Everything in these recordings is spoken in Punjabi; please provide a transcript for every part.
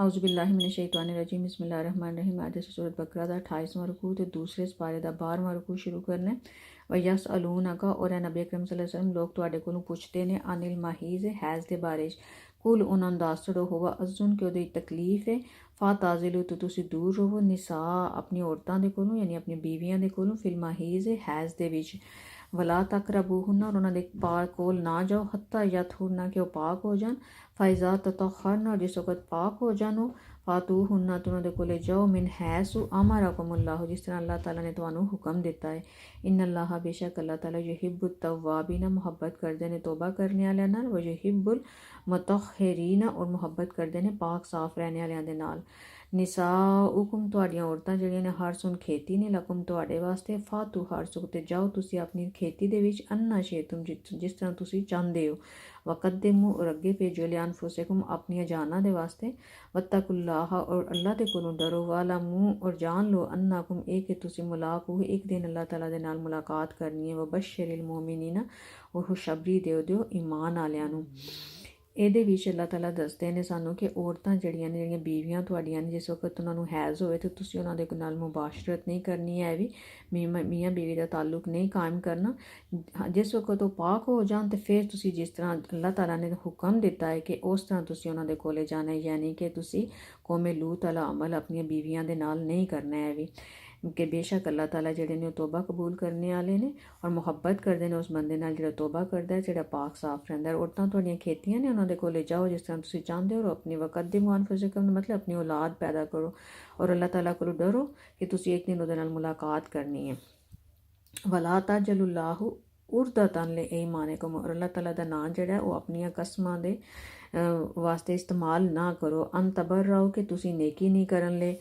ਆਉਜ਼ੂ ਬਿਲਲਾਹਿ ਮਿਨਸ਼ ਸ਼ੈਤਾਨਿਰ ਰਜੀਮ ਬਿਸਮਿਲ੍ਲਾਹਿਰ ਰਹਿਮਾਨਿਰ ਰਹੀਮ ਅੱਜ ਅਸੀਂ ਸੂਰਤ ਬਕਰਾ ਦਾ 28ਵਾਂ ਰਕੂ ਤੇ ਦੂਸਰੇ ਸਪਾਰੇ ਦਾ 12ਵਾਂ ਰਕੂ ਸ਼ੁਰੂ ਕਰਨਾ ਹੈ ਵਯਸ ਅਲੂਨਕਾ ਔਰ ਇਹ ਨਬੀ ਅਕਰਮ ਸੱਲੱਲਾਹੁ ਅਲੈਹਿ ਵਸੱਲਮ ਲੋਕ ਤੁਹਾਡੇ ਕੋਲੋਂ ਪੁੱਛਦੇ ਨੇ ਅਨਿਲ ਮਹੀਜ਼ ਹੈਜ਼ ਦੇ ਬਾਰੇ 'ਚ। ਕੁਲ ਉਹਨਾਂ ਨੂੰ ਦੱਸ ਛੜੋ ਹੋਵਾ ਅਜ਼ੁਨ ਕਿ ਉਹਦੀ ਤਕਲੀਫ ਹੈ ਫਾ ਤਾਜ਼ਿਲੂ ਤੋਂ ਤੁਸੀਂ ਦੂਰ ਰਹੋ ਨਿਸਾ ਆਪਣੀ ਔਰਤਾਂ ਦੇ ਕੋਲੋਂ ਯਾਨੀ ਆਪਣੀ ਬੀਵੀਆਂ ਦੇ ਕੋਲੋਂ ਫਿਲ ਮਹੀਜ਼ ਹੈਜ਼ ਦੇ ਵਿੱਚ ਵਲਾ ਤਕਰਬੂਹੁਨ ਔਰ ਉਹਨਾਂ ਦੇ ਪਾਕ ਕੋਲ ਨਾ ਜਾਓ ਹੱਤਾ ਯਤਹੁਰਨਾ ਕਿ ਉਹ ਪਾਕ ਹੋ ਜਾਣ ਫਾਇਜ਼ਾ ਤਤਖਰਨ ਔਰ ਜਿਸ ਵਕਤ ਪਾਕ ਹੋ ਜਾਣ ਉਹ ਫਾਤੂ ਹੁਨਨਾ ਤੋਂ ਉਹਨਾਂ ਦੇ ਕੋਲੇ ਜਾਓ ਮਿਨ ਹੈਸੂ ਅਮਰਕਮ ਅੱਲਾਹ ਜਿਸ ਤਰ੍ਹਾਂ ਅੱਲਾਹ ਤਾਲਾ ਨੇ ਤੁਹਾਨੂੰ ਹੁਕਮ ਦਿੱਤਾ ਹੈ ਇਨ ਅੱਲਾਹ ਬੇਸ਼ੱਕ ਅੱਲਾਹ ਤਾਲਾ ਯੁਹਿਬੁ ਤਵਾਬੀਨ ਮੁਹੱਬਤ ਕਰਦੇ ਨੇ ਤੋਬਾ ਕਰਨੇ ਵਾਲਿਆਂ ਨਾਲ ਵ ਯੁਹਿਬੁਲ ਮਤਖਰੀਨ ਔਰ ਮੁਹੱਬਤ ਕਰਦੇ ਨੇ ਪਾਕ ਸਾਫ਼ ਰਹਿਣ ਵਾਲਿਆਂ ਦੇ ਨਾਲ ਨਿਸਾਉਕੁਮ ਤੁਹਾਡੀਆਂ ਔਰਤਾਂ ਜਿਹੜੀਆਂ ਨੇ ਹਰਸੁਨ ਖੇਤੀ ਨੇ ਲਕਮ ਤੁਹਾਡੇ ਵਾਸਤੇ, ਫਾਤੂ ਹਰਸੁਕ ਤੇ ਜਾਓ, ਤੁਸੀਂ ਆਪਣੀ ਖੇਤੀ ਦੇ ਵਿੱਚ ਅੰਨਾ ਸ਼ੇਤੁਮ ਜਿਸ ਤਰ੍ਹਾਂ ਤੁਸੀਂ ਚਾਹੁੰਦੇ ਹੋ। ਵਕਦਮੂ ਔਰ ਅੱਗੇ ਭੇਜੋ ਲਿਆਨ ਫੁਸੇਕੁਮ ਆਪਣੀਆਂ ਜਾਨਾਂ ਦੇ ਵਾਸਤੇ। ਵਤਕੁਲਲਾਹ ਔਰ ਅੱਲਾ ਦੇ ਕੋਲੋਂ ਡਰੋ ਵਾਲਾ ਮੂੰਹ ਔਰ ਜਾਣ ਲੋ ਅੰਨਾਕੁਮ ਇਹ ਕਿ ਤੁਸੀਂ ਮੁਲਾਕ ਹੋ, ਇੱਕ ਦਿਨ ਅੱਲਾ ਤਾਲਾ ਦੇ ਨਾਲ ਮੁਲਾਕਾਤ ਕਰਨੀ ਹੈ। ਵਬਸ਼ਰਿਲ ਮੁਮਿਨੀਨਾ ਔਰ ਖੁਸ਼ਖਬਰੀ ਦਿਓ ਦਿਓ ਈਮਾਨ ਵਾਲਿਆਂ ਨੂੰ। ਇਹਦੇ ਵਿੱਚ ਅੱਲਾਹ ਤਾਲਾ ਦੱਸਦੇ ਨੇ ਸਾਨੂੰ ਕਿ ਔਰਤਾਂ ਜਿਹੜੀਆਂ ਨੇ, ਜਿਹੜੀਆਂ ਬੀਵੀਆਂ ਤੁਹਾਡੀਆਂ ਨੇ, ਜਿਸ ਵਕਤ ਉਹਨਾਂ ਨੂੰ ਹੈਜ਼ ਹੋਵੇ ਤੇ ਤੁਸੀਂ ਉਹਨਾਂ ਦੇ ਨਾਲ ਮੁਬਾਸ਼ਰਤ ਨਹੀਂ ਕਰਨੀ ਹੈ ਵੀ ਮੀਆਂ ਬੀਵੀ ਦਾ ਤਾਲੁਕ ਨਹੀਂ ਕਾਇਮ ਕਰਨਾ। ਜਿਸ ਵਕਤ ਉਹ ਪਾਕ ਹੋ ਜਾਣ ਤੇ ਫਿਰ ਤੁਸੀਂ ਜਿਸ ਤਰ੍ਹਾਂ ਅੱਲਾਹ ਤਾਲਾ ਨੇ ਹੁਕਮ ਦਿੱਤਾ ਹੈ ਕਿ ਉਸ ਤਰ੍ਹਾਂ ਤੁਸੀਂ ਉਹਨਾਂ ਦੇ ਕੋਲੇ ਜਾਣਾ ਹੈ, ਯਾਨੀ ਕਿ ਤੁਸੀਂ ਕੌਮੇ ਲੂਤ ਵਾਲਾ ਅਮਲ ਆਪਣੀਆਂ ਬੀਵੀਆਂ ਦੇ ਨਾਲ ਨਹੀਂ ਕਰਨਾ ਹੈ ਵੀ। ਕਿ ਬੇਸ਼ੱਕ ਅੱਲਾਹ ਤਾਲਾ ਜਿਹੜੇ ਨੇ ਉਹ ਤੋਬਾ ਕਬੂਲ ਕਰਨੇ ਵਾਲੇ ਨੇ ਔਰ ਮੁਹੱਬਤ ਕਰਦੇ ਨੇ ਉਸ ਬੰਦੇ ਨਾਲ ਜਿਹੜਾ ਤੋਬਾ ਕਰਦਾ ਹੈ, ਜਿਹੜਾ ਪਾਕ ਸਾਫ਼ ਰਹਿੰਦਾ ਹੈ। ਔਰਤਾਂ ਤੁਹਾਡੀਆਂ ਖੇਤੀਆਂ ਨੇ ਉਹਨਾਂ ਦੇ ਕੋਲੇ ਜਾਓ, ਜਿਸ ਤਰ੍ਹਾਂ ਤੁਸੀਂ ਚਾਹੁੰਦੇ ਹੋ, ਔਰ ਆਪਣੀ ਵਕਤ ਦੀ ਮੁਆਨ ਫਜ਼ਕਮ ਮਤਲਬ ਆਪਣੀ ਔਲਾਦ ਪੈਦਾ ਕਰੋ ਔਰ ਅੱਲਾਹ ਤਾਲਾ ਕੋਲੋਂ ਡਰੋ ਕਿ ਤੁਸੀਂ ਇੱਕ ਦਿਨ ਉਹਦੇ ਨਾਲ ਮੁਲਾਕਾਤ ਕਰਨੀ ਹੈ। ਵਲਾ ਤਾਜਲੁਲਾਹੁ ਉਰਦਤਨ ਲੇ ਈਮਾਨਕਮ ਔਰ ਅੱਲਾਹ ਤਾਲਾ ਦਾ ਨਾਮ ਜਿਹੜਾ ਉਹ ਆਪਣੀਆਂ ਕਸਮਾਂ ਦੇ ਵਾਸਤੇ ਇਸਤੇਮਾਲ ਨਾ ਕਰੋ। ਅੰਤਬਰ ਰਹੋ ਕਿ ਤੁਸੀਂ ਨੇਕੀ ਨਹੀਂ ਕਰਨ ਲੈ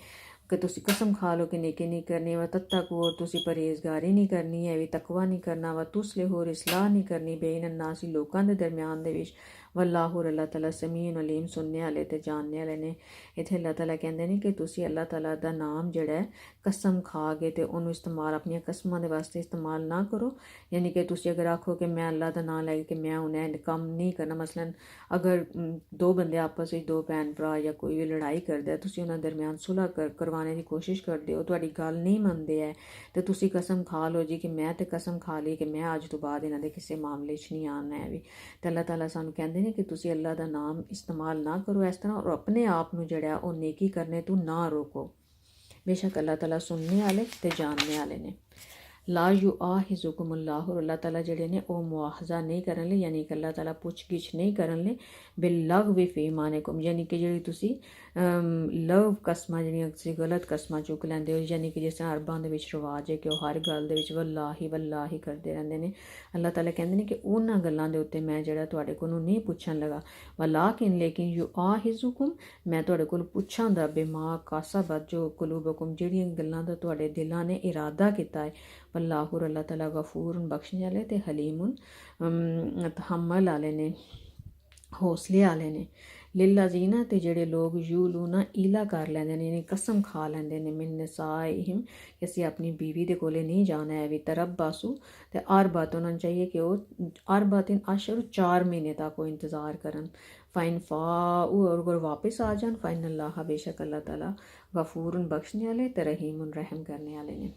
ਕਿ ਤੁਸੀਂ ਕਸਮ ਖਾ ਲਓ ਕਿ ਨੇਕੀ ਨਹੀਂ ਕਰਨੀ ਵਾ, ਤਦ ਤੱਕ ਔਰ ਤੁਸੀਂ ਪਰਹੇਜ਼ਗਾਰੀ ਨਹੀਂ ਕਰਨੀ ਹੈ ਵੀ ਤਕਵਾ ਨਹੀਂ ਕਰਨਾ ਵਾ ਤੁਸਲੇ ਹੋਰ ਇਸਲਾਹ ਨਹੀਂ ਕਰਨੀ ਬੇਨ ਨਾਸੀ ਲੋਕਾਂ ਦੇ ਦਰਮਿਆਨ ਦੇ ਵਿੱਚ ਵੱਲਾਹੁ ਅੱਲਾਹ ਤਾਲਾ ਸਮੀਨ ਅਲੀਮ ਸੁਣਨੇ ਵਾਲੇ ਤੇ ਜਾਣਨੇ ਵਾਲੇ ਨੇ ਇਥੇ ਅੱਲਾਹ ਤਾਲਾ ਕਹਿੰਦੇ ਨੇ ਕਿ ਤੁਸੀਂ ਅੱਲਾਹ ਤਾਲਾ ਦਾ ਨਾਮ ਜਿਹੜਾ ਹੈ ਕਸਮ ਖਾ ਕੇ ਤੇ ਉਹਨੂੰ ਇਸਤੇਮਾਲ ਆਪਣੀਆਂ ਕਸਮਾਂ ਦੇ ਵਾਸਤੇ ਇਸਤੇਮਾਲ ਨਾ ਕਰੋ ਯਾਨੀ ਕਿ ਤੁਸੀਂ ਅਗਰ ਆਖੋ ਕਿ ਮੈਂ ਅੱਲਾਹ ਦਾ ਨਾਮ ਲੈ ਕੇ ਮੈਂ ਉਹਨੇ ਕੰਮ ਨਹੀਂ ਕਰਨਾ ਮਸਲਨ ਅਗਰ ਦੋ ਬੰਦੇ ਆਪਸ ਵਿੱਚ ਦੋ ਭੈਣ ਭਰਾ ਜਾਂ ਕੋਈ ਵੀ ਲੜਾਈ ਕਰਦੇ ਤੁਸੀਂ ਉਹਨਾਂ ਦਰਮਿਆਨ ਸੁਲਹ ਕਰਵਾਉਣ ਦੀ ਕੋਸ਼ਿਸ਼ ਕਰਦੇ ਹੋ ਤੁਹਾਡੀ ਗੱਲ ਨਹੀਂ ਮੰਨਦੇ ਐ ਤੇ ਤੁਸੀਂ ਕਸਮ ਖਾ ਲਓ ਜੀ ਕਿ ਮੈਂ ਤੇ ਕਸਮ ਖਾ ਲਈ ਕਿ ਮੈਂ ਅੱਜ ਤੋਂ ਬਾਅਦ ਇਹਨਾਂ ਦੇ ਕਿਸੇ ਮਾਮਲੇ 'ਚ ਨਹੀਂ ਆਉਣਾ ਹੈ ਵੀ ਤੇ ਅੱਲਾਹ ਤਾਲਾ ਸਾਨੂੰ ਕਹਿੰਦੇ ਨੇ ਕਿ ਤੁਸੀਂ ਅੱਲਾ ਦਾ ਨਾਮ ਇਸਤੇਮਾਲ ਨਾ ਕਰੋ ਇਸ ਤਰ੍ਹਾਂ, ਔਰ ਆਪਣੇ ਆਪ ਨੂੰ ਜਿਹੜਾ ਉਹ ਨੇਕੀ ਕਰਨੇ ਤੋਂ ਨਾ ਰੋਕੋ। ਬੇਸ਼ੱਕ ਅੱਲਾਹ ਤਾਲਾ ਸੁਣਨੇ ਵਾਲੇ ਤੇ ਜਾਣਨੇ ਵਾਲੇ ਨੇ। ਲਾ ਯੂ ਆਹਿਜ਼ੁਕਮ ਅੱਲਾਹ ਅੱਲਾਹ ਤਾਲਾ ਜਿਹੜੇ ਨੇ ਉਹ ਮੁਆਖਜ਼ਾ ਨਹੀਂ ਕਰਨ ਲਈ ਯਾਨੀ ਕਿ ਅੱਲਾਹ ਤਾਲਾ ਪੁੱਛਗਿਛ ਨਹੀਂ ਕਰਨ ਲਈ ਬਿਲਗ ਵੀ ਫੀ ਮਾਨੇਕਮ ਯਾਨੀ ਕਿ ਜਿਹੜੀ ਤੁਸੀਂ ਲਵ ਕਸਮਾਂ ਜਿਹੜੀਆਂ ਤੁਸੀਂ ਗਲਤ ਕਸਮਾਂ ਚੁੱਕ ਲੈਂਦੇ ਹੋ ਯਾਨੀ ਕਿ ਜਿਸ ਤਰ੍ਹਾਂ ਅਰਬਾਂ ਦੇ ਵਿੱਚ ਰਿਵਾਜ ਹੈ ਕਿ ਉਹ ਹਰ ਗੱਲ ਦੇ ਵਿੱਚ ਵੱਲਾਹੀ ਵੱਲਾਹੀ ਕਰਦੇ ਰਹਿੰਦੇ ਨੇ ਅੱਲਾਹ ਤਾਲਾ ਕਹਿੰਦੇ ਨੇ ਕਿ ਉਹਨਾਂ ਗੱਲਾਂ ਦੇ ਉੱਤੇ ਮੈਂ ਜਿਹੜਾ ਤੁਹਾਡੇ ਕੋਲੋਂ ਨਹੀਂ ਪੁੱਛਣ ਲਗਾ ਵਲਾਕਿਨ ਲੇਕਿਨ ਯੂ ਆਹਿਜ਼ੁਕਮ ਮੈਂ ਤੁਹਾਡੇ ਕੋਲ ਪੁੱਛਾਂ ਦਾ ਬਿਮਾ ਕਾਸਬਤ ਜੋ ਕੁਲੂਬਕਮ ਜਿਹੜੀਆਂ ਗੱਲਾਂ ਦਾ ਤੁਹਾਡੇ ਦਿਲਾਂ ਨੇ ਇਰਾਦਾ ਕੀਤਾ ਹੈ ਅੱਲਾਹੁ ਅੱਲਾਹ ਤਾਲਾ ਗਫੂਰਨ ਬਖਸ਼ਣ ਵਾਲੇ ਤੇ ਹਲੀਮੁਨ ਤਹਮਲ ਵਾਲੇ ਨੇ ਹੌਸਲੇ ਵਾਲੇ ਨੇ ਲਿਲਜ਼ੀਨਾ ਤੇ ਜਿਹੜੇ ਲੋਕ ਯੂਲੂਨਾ ਈਲਾ ਕਰ ਲੈਂਦੇ ਨੇ ਯਾਨੀ ਕਸਮ ਖਾ ਲੈਂਦੇ ਨੇ ਮਿਨ ਨਸਾਇਹਿਮ ਕਿ ਅਸੀਂ ਆਪਣੀ ਬੀਵੀ ਦੇ ਕੋਲੇ ਨਹੀਂ ਜਾਣਾ ਹੈ ਵੀ ਤਰਬਸੂ ਤੇ ਅਰਬਾਤ ਉਹਨਾਂ ਨੂੰ ਚਾਹੀਏ ਕਿ ਉਹ ਅਰਬਾਤਿਨ ਅਸ਼ਰ 4 ਮਹੀਨੇ ਤੱਕ ਉਹ ਇੰਤਜ਼ਾਰ ਕਰਨ ਫਾਈਨ ਫਾ ਉਹ ਅਗਰ ਵਾਪਸ ਆ ਜਾਣ ਫਾਈਨ ਅੱਲਾਹ ਬੇਸ਼ੱਕ ਅੱਲਾਹ ਤਾਲਾ ਗਫੂਰਨ ਬਖਸ਼ਣੇ ਵਾਲੇ ਤੇ ਰਹੀਮੁਨ ਰਹਿਮ ਕਰਨੇ ਵਾਲੇ ਨੇ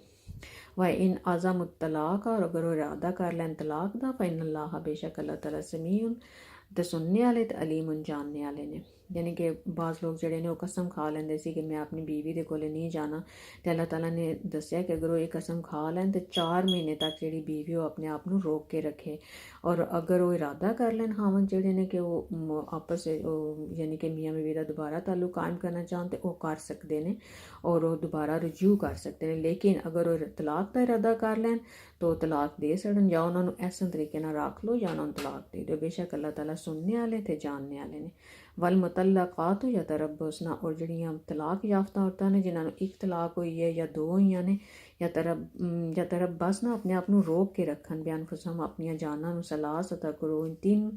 ਵਾ ਇਨ ਆਜ਼ਮ ਤਲਾਕ ਔਰ ਅਗਰ ਉਹ ਇਰਾਦਾ ਕਰ ਲੈਣ ਤਲਾਕ ਦਾ ਫੈਨ ਅੱਲਾਹ ਬੇਸ਼ੱਕ ਅੱਲਾਹ ਤਾਲਾ ਸਮੀਉਨ ਤੇ ਸੁਣਨੇ ਵਾਲੇ ਤੇ ਅਲੀਮੁਨ ਜਾਣਨੇ ਵਾਲੇ ਨੇ ਯਾਨੀ ਕਿ ਬਾਜ਼ ਲੋਕ ਜਿਹੜੇ ਨੇ ਉਹ ਕਸਮ ਖਾ ਲੈਂਦੇ ਸੀ ਕਿ ਮੈਂ ਆਪਣੀ ਬੀਵੀ ਦੇ ਕੋਲੇ ਨਹੀਂ ਜਾਣਾ। ਤੇ ਅੱਲਾਹ ਤਾਲਾ ਨੇ ਦੱਸਿਆ ਕਿ ਅਗਰ ਉਹ ਇਹ ਕਸਮ ਖਾ ਲੈਣ ਤੇ 4 ਮਹੀਨੇ ਤੱਕ ਜਿਹੜੀ ਬੀਵੀ ਉਹ ਆਪਣੇ ਆਪ ਨੂੰ ਰੋਕ ਕੇ ਰੱਖੇ। ਔਰ ਅਗਰ ਉਹ ਇਰਾਦਾ ਕਰ ਲੈਣ ਹਾਵਨ ਜਿਹੜੇ ਨੇ ਕਿ ਉਹ ਆਪਸ ਉਹ ਯਾਨੀ ਕਿ ਮੀਆਂ ਬੀਵੀ ਦਾ ਦੁਬਾਰਾ ਤਾਲੁਕ ਕਾਇਮ ਕਰਨਾ ਚਾਹਣ ਤੇ ਉਹ ਕਰ ਸਕਦੇ ਨੇ ਔਰ ਉਹ ਦੁਬਾਰਾ ਰਜੂ ਕਰ ਸਕਦੇ ਨੇ। ਲੇਕਿਨ ਅਗਰ ਉਹ ਤਲਾਕ ਦਾ ਇਰਾਦਾ ਕਰ ਲੈਣ ਤੋਂ ਤਲਾਕ ਦੇ ਸੜਨ ਜਾਂ ਉਹਨਾਂ ਨੂੰ ਐਸੇ ਤਰੀਕੇ ਨਾਲ ਰੱਖ ਲੋ ਜਾਂ ਉਹਨਾਂ ਨੂੰ ਤਲਾਕ ਦੇ ਦਿਓ। ਬੇਸ਼ੱਕ ਅੱਲਾਹ ਤਾਲਾ ਸੁਣਨੇ ਵਾਲੇ ਤੇ ਜਾਣਨੇ ਵਾਲੇ ਨੇ। ਵਲ ਮੁਤਲਕਾਤ ਯਤਰਬਸਨਾ ਔਰ ਜਿਹੜੀਆਂ ਤਲਾਕ ਯਾਫਤਾ ਔਰਤਾਂ ਨੇ, ਜਿਨ੍ਹਾਂ ਨੂੰ ਇੱਕ ਤਲਾਕ ਹੋਈ ਹੈ ਜਾਂ ਦੋ ਹੋਈਆਂ ਨੇ ਜਾਂ ਤਰਬ ਜਾਂ ਤਰਬਸ ਆਪਣੇ ਆਪ ਨੂੰ ਰੋਕ ਕੇ ਰੱਖਣ। ਬਿਆਨ ਫਸਮ ਆਪਣੀਆਂ ਜਾਨਾਂ ਨੂੰ ਸਲਾਸ ਅਤਾ ਕਰੋ ਇਨ ਤਿੰਨ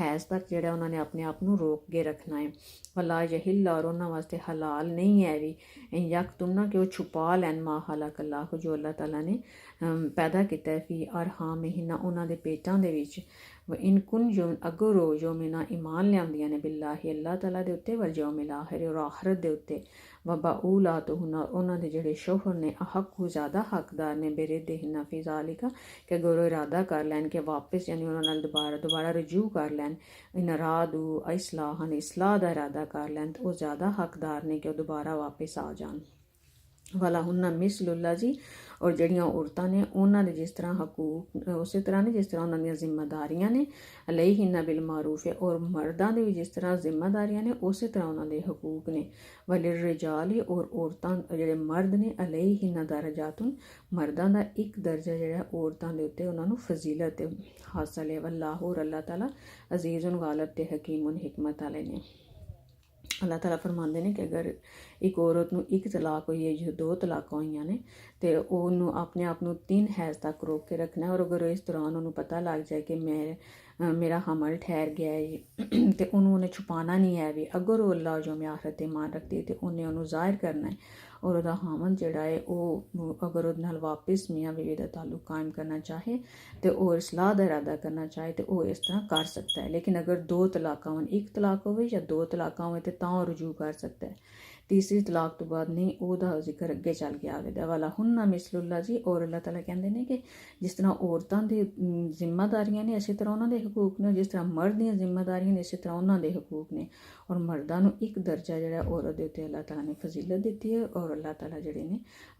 ਹੈਜ਼ ਤੱਕ ਜਿਹੜਾ ਉਹਨਾਂ ਨੇ ਆਪਣੇ ਆਪ ਨੂੰ ਰੋਕ ਕੇ ਰੱਖਣਾ ਹੈ। ਵਲਾ ਯਹਿਲ, ਔਰ ਉਹਨਾਂ ਵਾਸਤੇ ਹਲਾਲ ਨਹੀਂ ਹੈ ਵੀ, ਇਨ ਯਕ ਤੁਮ ਨਾ ਕਿ ਉਹ ਛੁਪਾ ਲੈਣ, ਮਾ ਹਲਾਕ ਅੱਲਾਹ, ਜੋ ਅੱਲਾਹ ਤਾਲਾ ਨੇ ਪੈਦਾ ਕੀਤਾ ਹੈ ਫੀ ਅਰਹਾਮ ਮਹੀਨਾ ਉਹਨਾਂ ਦੇ ਪੇਟਾਂ ਦੇ ਵਿੱਚ ਵ ਇਨ ਕੁਨ ਜੋ ਅਗਰ ਉਹ ਜੋ ਇਮਾਨ ਲਿਆਉਂਦੀਆਂ ਨੇ, ਬਿੱਲਾਹੀ, ਅੱਲਾਹ ਤਾਲਾ ਦੇ ਉੱਤੇ ਵਲ ਯੌਮਿਲ ਆਖਿਰ ਔਰ ਆਖਰਤ ਦੇ ਉੱਤੇ। ਵ ਬਾਉਲਾਤੁਹੁਨ ਉਹਨਾਂ ਦੇ ਜਿਹੜੇ ਸ਼ੋਹਰ ਨੇ ਹੱਕੂ ਜ਼ਿਆਦਾ ਹੱਕਦਾਰ ਨੇ, ਬੇਰੇ ਦੇ ਹਿਨਾ ਫੀ ਜ਼ਾਲਿਕਾ, ਕਿ ਗੁਰੂ ਇਰਾਦਾ ਕਰ ਲੈਣ ਕਿ ਵਾਪਸ ਯਾਨੀ ਉਹਨਾਂ ਨਾਲ ਦੁਬਾਰਾ ਦੁਬਾਰਾ ਰਜੂ ਕਰ ਲੈਣ, ਇਨ ਰਾਦੂ ਇਸਲਾਹਨ ਇਸਲਾਹ ਦਾ ਇਰਾਦਾ ਕਰ ਲੈਣ, ਤਾਂ ਉਹ ਜ਼ਿਆਦਾ ਹੱਕਦਾਰ ਨੇ ਕਿ ਉਹ ਦੁਬਾਰਾ ਵਾਪਸ ਆ ਜਾਣ। ਵਾਲਾ ਹੁੰਨਾ ਮਿਸਲੁੱਲਾ ਜੀ ਔਰ ਜਿਹੜੀਆਂ ਔਰਤਾਂ ਨੇ, ਉਹਨਾਂ ਦੇ ਜਿਸ ਤਰ੍ਹਾਂ ਹਕੂਕ ਉਸੇ ਤਰ੍ਹਾਂ ਨੇ ਜਿਸ ਤਰ੍ਹਾਂ ਉਹਨਾਂ ਦੀਆਂ ਜ਼ਿੰਮੇਵਾਰੀਆਂ ਨੇ ਅਲੈਹਿੰਨਾ ਬਿਲ ਮਾਰੂਫ ਹੈ ਔਰ ਮਰਦਾਂ ਦੇ ਵੀ ਜਿਸ ਤਰ੍ਹਾਂ ਜ਼ਿੰਮੇਵਾਰੀਆਂ ਨੇ, ਉਸੇ ਤਰ੍ਹਾਂ ਉਹਨਾਂ ਦੇ ਹਕੂਕ ਨੇ। ਵਲਿਰ ਰਿਜਾਲੀ ਔਰ ਔਰਤਾਂ, ਜਿਹੜੇ ਮਰਦ ਨੇ ਅਲੈਹਿੰਨਾ ਦਰਜਾਤੁਨ, ਮਰਦਾਂ ਦਾ ਇੱਕ ਦਰਜਾ ਜਿਹੜਾ ਔਰਤਾਂ ਦੇ ਉੱਤੇ ਉਹਨਾਂ ਨੂੰ ਫਜ਼ੀਲਤ ਹਾਸਲ ਹੈ। ਵੱਲਾਹੁ ਔਰ ਅੱਲਾਹ ਤਾਲਾ ਅਜ਼ੀਜ਼ੁਨ ਗਾਲਬ ਤੇ ਹਕੀਮੁਨ ਹਕਮਤ ਵਾਲੇ ਨੇ। ਅੱਲਾਹ ਤਾਲਾ ਫਰਮਾਉਂਦੇ ਨੇ ਕਿ ਅਗਰ ਇੱਕ ਔਰਤ ਨੂੰ ਇੱਕ ਤਲਾਕ ਹੋਈ ਹੈ, ਜਾਂ ਦੋ ਤਲਾਕਾਂ ਹੋਈਆਂ ਨੇ, ਤੇ ਉਹਨੂੰ ਆਪਣੇ ਆਪ ਨੂੰ ਤਿੰਨ ਹੈਜ਼ ਤੱਕ ਰੋਕ ਕੇ ਰੱਖਣਾ ਔਰ ਅਗਰ ਇਸ ਦੌਰਾਨ ਉਹਨੂੰ ਪਤਾ ਲੱਗ ਜਾਏ ਕਿ ਮੈਂ ਮੇਰਾ ਹਮਲ ਠਹਿਰ ਗਿਆ ਹੈ ਤੇ ਉਹਨੂੰ ਉਹਨੇ ਛੁਪਾਣਾ ਨਹੀਂ ਹੈ ਵੀ ਅਗਰ ਉਹ ਅੱਲਾਹ ਜੋ ਮੈਂ ਤੇ ਮਾਨ ਰੱਖਦੀ ਹੈ ਤੇ ਉਹਨੇ ਉਹਨੂੰ ਜ਼ਾਹਿਰ ਕਰਨਾ ਹੈ ਔਰ ਉਹਦਾ ਹਾਮਨ ਜਿਹੜਾ ਹੈ ਉਹ ਅਗਰ ਉਹਦੇ ਨਾਲ ਵਾਪਸ ਮੀਆਂ ਬੀਵੀ ਦਾ ਤਾਲੁਕ ਕਾਇਮ ਕਰਨਾ ਚਾਹੇ ਤੇ ਉਹ ਇਸਲਾਹ ਦਾ ਇਰਾਦਾ ਕਰਨਾ ਚਾਹੇ ਤੇ ਉਹ ਇਸ ਤਰ੍ਹਾਂ ਕਰ ਸਕਦਾ ਹੈ। ਲੇਕਿਨ ਅਗਰ ਦੋ ਤਲਾਕਾਂ ਹੋਣ, ਇੱਕ ਤਲਾਕ ਹੋਵੇ ਜਾਂ ਦੋ ਤਲਾਕਾਂ ਹੋਵੇ ਤੇ ਤਾਂ ਉਹ ਰਜੂ ਕਰ ਸਕਦਾ ਹੈ। ਤੀਸਰੀ ਤਲਾਕ ਤੋਂ ਬਾਅਦ ਨਹੀਂ ਉਹਦਾ ਜ਼ਿਕਰ ਅੱਗੇ ਚੱਲ ਗਿਆ ਆਵੇਗਾ ਵਾਲਾ ਹੁਨਨਾ ਮਿਸਲੁੱਲਾ ਜੀ ਔਰ ਅੱਲਾਹ ਤਾਲਾ ਕਹਿੰਦੇ ਨੇ ਕਿ ਜਿਸ ਤਰ੍ਹਾਂ ਔਰਤਾਂ ਦੇ ਅਮ, ਜ਼ਿੰਮੇਵਾਰੀਆਂ ਨੇ ਇਸੇ ਤਰ੍ਹਾਂ ਉਹਨਾਂ ਦੇ ਹਕੂਕ ਨੇ ਜਿਸ ਤਰ੍ਹਾਂ ਮਰਦ ਦੀਆਂ ਜ਼ਿੰਮੇਵਾਰੀਆਂ ਨੇ ਇਸੇ ਤਰ੍ਹਾਂ ਉਹਨਾਂ ਦੇ ਹਕੂਕ ਨੇ ਔਰ ਮਰਦਾਂ ਨੂੰ ਇੱਕ ਦਰਜਾ ਜਿਹੜਾ ਔਰਤ ਦੇ ਉੱਤੇ ਅੱਲਾਹ ਤਾਲਾ ਨੇ ਫਜ਼ੀਲਤ ਦਿੱਤੀ ਹੈ ਔਰ ਅੱਲਾਹ ਤਾਲਾ ਜਿਹੜੇ ਨੇ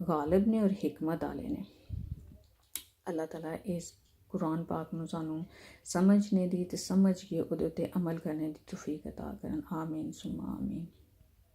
ਗਾਲਿਬ ਨੇ ਔਰ ਹਕਮਤ ਵਾਲੇ ਨੇ ਅੱਲਾਹ ਤਾਲਾ ਇਸ ਕੁਰਾਨ ਪਾਕ ਨੂੰ ਸਾਨੂੰ ਸਮਝਣੇ ਦੀ ਤੇ ਸਮਝ ਕੇ ਉਹਦੇ ਉੱਤੇ ਅਮਲ ਕਰਨੇ ਦੀ ਤੌਫੀਕ عطا ਕਰਨ ਆਮੀਨ ਸੁਮਾ ਆਮੀਨ